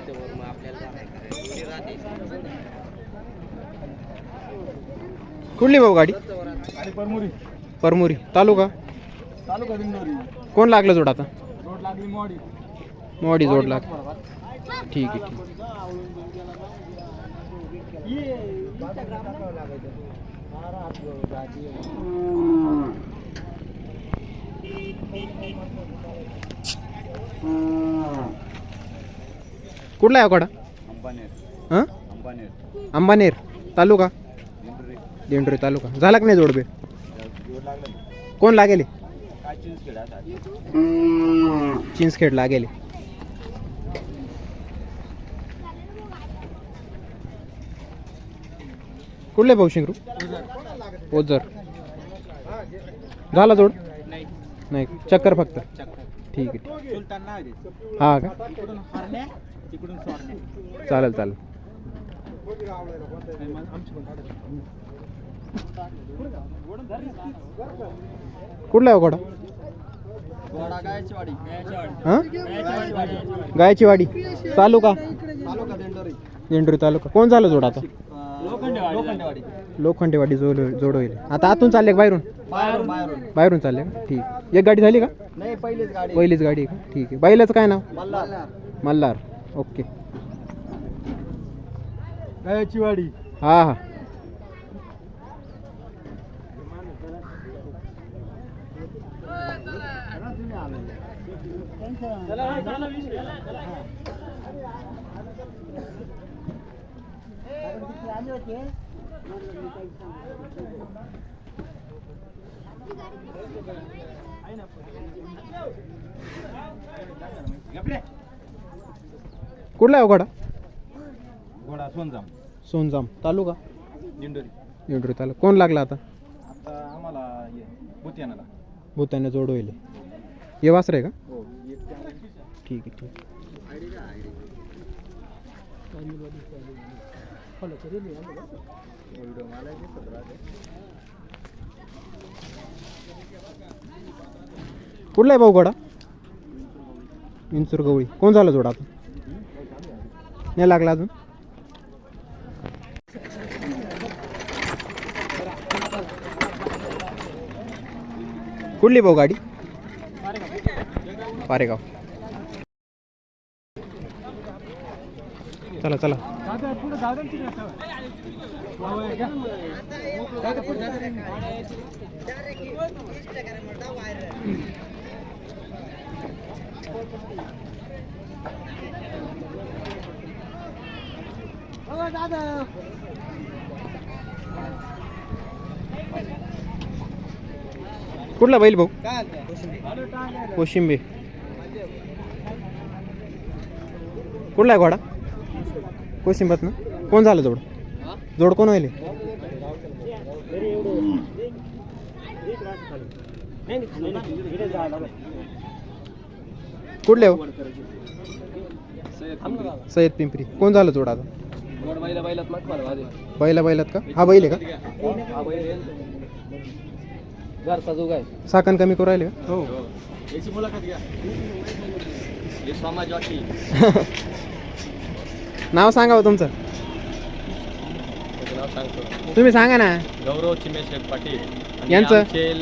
इथं वर मग आपल्याला कुठली भाऊ गाडी? आणि परमुरी. परमुरी. तालुका? तालुका दिंडोरी कोण लागलं जोड आता? रोड लागली मोडी मोडी जोड लाग ठीक आहे ठीक कुठला आहे अकोडा अंबानेर. हां? अंबानेर. अंबानेर. तालुका? दिंडोरी. तालुका. झाला का नाही जोडबे? कोण लागेल? चिंचखेड लागेल. कुठले भाऊ शिंगरू? ओझर झाला जोड? नाही. नाही. चक्कर फक्त. ठीक आहे ठीक सुलतान नाव आहे हा। का तिकडून हरण्या तिकडून सोरण्या चालेल चालेल। कुठला आहे घोडा? घोडा गायची वाडी हां गायची वाडी तालुका तालुका दिंडोरी. दिंडोरी तालुका कोण झालं जोड आता? लोखंडेवाडी जोड जोड होईल. आता आतून चालले का बाहेरून? बाहेरून बाहेरून. बाहेरून चालले का? ठीक. एक गाडी झाली का? नाही पहिलीच गाडी. पहिलीच गाडी आहे का? ठीक आहे. बैलाचं काय नाव? मल्हार. मल्हार. ओके. गायची वाडी हां. हां कुठला आहे घोडा घोडा सोनजाम. सोनजाम. तालुका? दिंडोरी. दिंडोरी तालुका. कोण लागला आता? आता आम्हाला बुतियानाला भूताने जोड होईल. ये वासर आहे का? हो ठीक आहे ठीक कुठला आहे भाऊ घोडा विंचूर गवळी. कोण झालं जोड आता? नाही लागला अजून? कुठली भाऊ गाडी? पारेगाव. चला चला. कुठला बैल भाऊ? कोशिंबे. कुठला आहे घोडा? कोशिंबात ना? कोण झालं जोड? जोड कोण होईल कुठले हो? सय्यद पिंपरी. कोण झालं जोड आता? बैला बैलात का? हा बैल आहे का? हा साकण कमी करू राहिले का? हो. नाव सांगा हो तुमचं. नाव सांगतो. तुम्ही सांगा ना. गौरव चिमेशेख पाटील. आणि यांचं? आमचे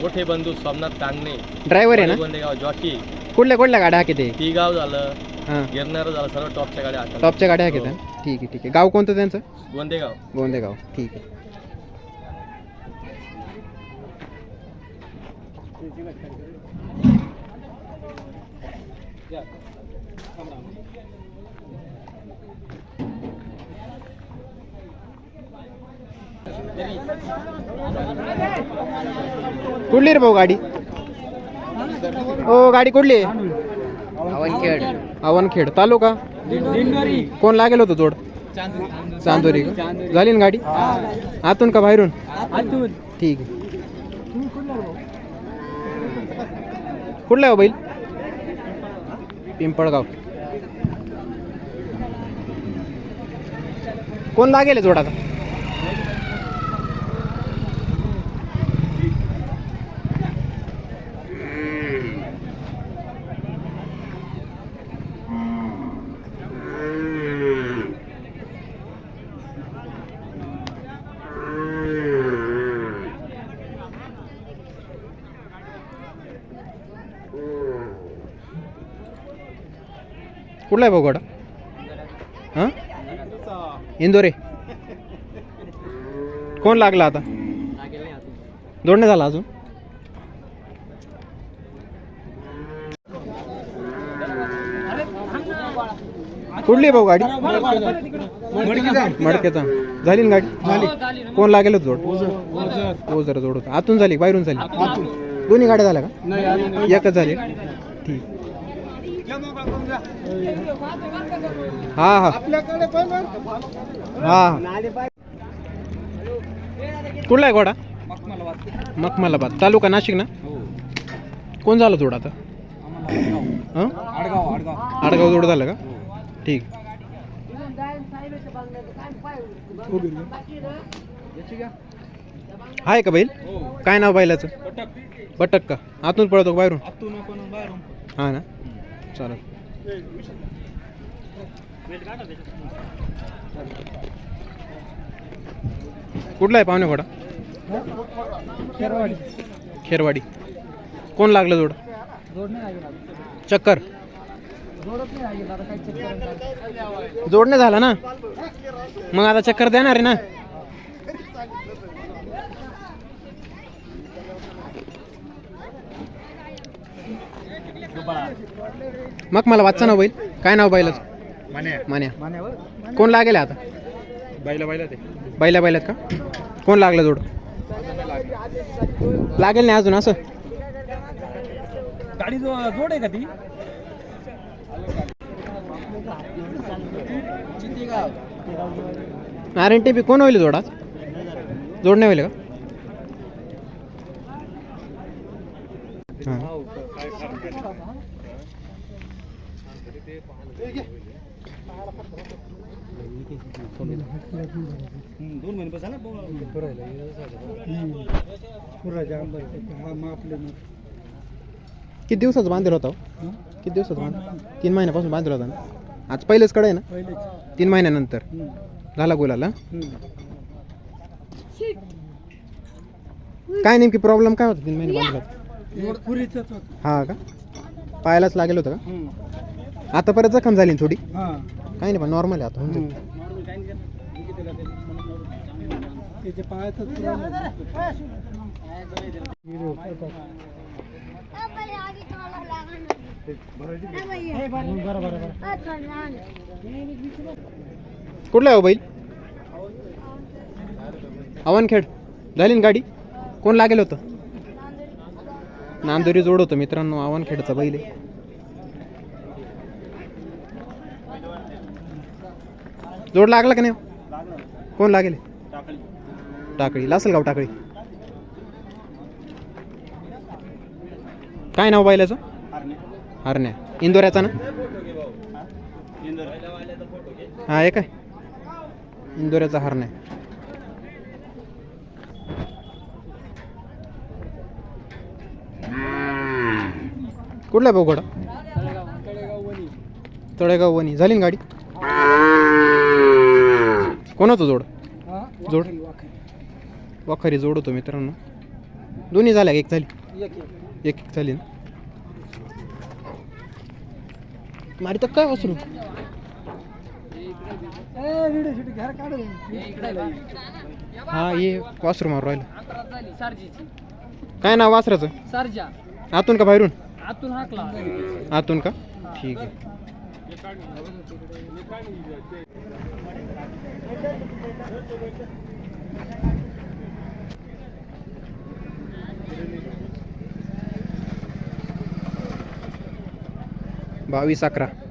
मोठे बंधू सोमनाथ कांगणे ड्रायव्हर आहे ना? गोंदेगाव जॉकी. कुठल्या कुठल्या गाड्या हाकी ते ती गाव झालं. हां. गिरणार झालं सर्व टॉपच्या गाड्या हाकल टॉपच्या गाड्या हाकी ठीक आहे ठीक आहे. गाव कोणतं त्यांचं? गोंदेगाव. गोंदेगाव. ठीक आहे. कुठली रे भाऊ गाडी? ओ गाडी कुठली? अवनखेड. अवनखेड. तालुका? कोण लागेल होतं जोड? चांदोरी. का? झाली ना गाडी? आतून का बाहेरून? आतून. ठीक आहे. कुठला आहे हो बैल? पिंपळगाव. कोण लागेल गेले आता कुठला आहे भाऊ इंदोरे. कोण लागला आता? जोडणे झाला अजून? कुठली आहे भाऊ गाडी? मडकेचा. झाली ना गाडी? झाली. कोण लागेल जोड? हो जरा जोड होता. आतून झाली बाहेरून झाली. दोन्ही गाड्या झाल्या का? एकच झाली. ठीक. हा हा. हा कुठला आहे घोडा? मखमालाबाद. तालुका नाशिक ना? कोण झालं जोड आता? हं? आडगाव जोड झालं का? ठीक. आहे का बैल? काय नाव बैलाचं? बटक का आतून पळतो बाहेरून. हा ना? चालेल. कुठला आहे पाहुणे घोडा? खेरवाडी. खेरवाडी कोण लागलं जोड? चक्कर. जोड नाही जोडणे झाला ना? मग आता चक्कर देणार आहे ना? मग मला वाचचा नाव बैल काय नाव बैलाचं मान्या. कोण लागेल आता? बायला बायला ते. बैला बैलात का? कोण लागलं जोड? लागेल नाही अजून असं? गाडी जो जोड आहे का ती? आर एन टी पी कोण होईल जोड आज जोड नाही होईल का? हां. दोन महिने बसा ना किती दिवसाचं बांधेल होता? हो? किती दिवसाचं बांध तीन महिन्यापासून बांधेल होता ना? आज पहिलेच कडे आहे ना? तीन महिन्यानंतर. झाला गुलाला काय नेमकी प्रॉब्लेम काय होता तीन महिने बांधला हा का? पायालाच लागेल होतं का? आता परत जखम झाली ना थोडी? काही नाही पण नॉर्मल आहे आता होऊन जाईल. कुठला आहे हो बैल? अवनखेड. झाली ना गाडी? कोण लागेल होतं? नांदोरी जोड होतं मित्रांनो अवनखेडचा बैल आहे. जोड लागला का नाही हो? कोण लागेल? टाकळी. लासल गाव टाकळी. काय नाव बैलाचं? हरण्या. इंदोऱ्याचा ना? हा एक आहे. इंदोऱ्याचा हरण्या. कुठला भाऊ घोडा? तळेगाव वणी. झाली ना गाडी? कोण होतं जोड? जोड? वाखारी जोड होतो मित्रांनो. दोन्ही झाल्या का? एक झाली. एक एक. झाली ना? मारी तर काय वासरू? हा ये वासरू मारू राहिलं. काय नाव वासराचं? सारजा. आतून का बाहेरून? आतून हाकला. आतून का? ठीक आहे. बावीस अकरा.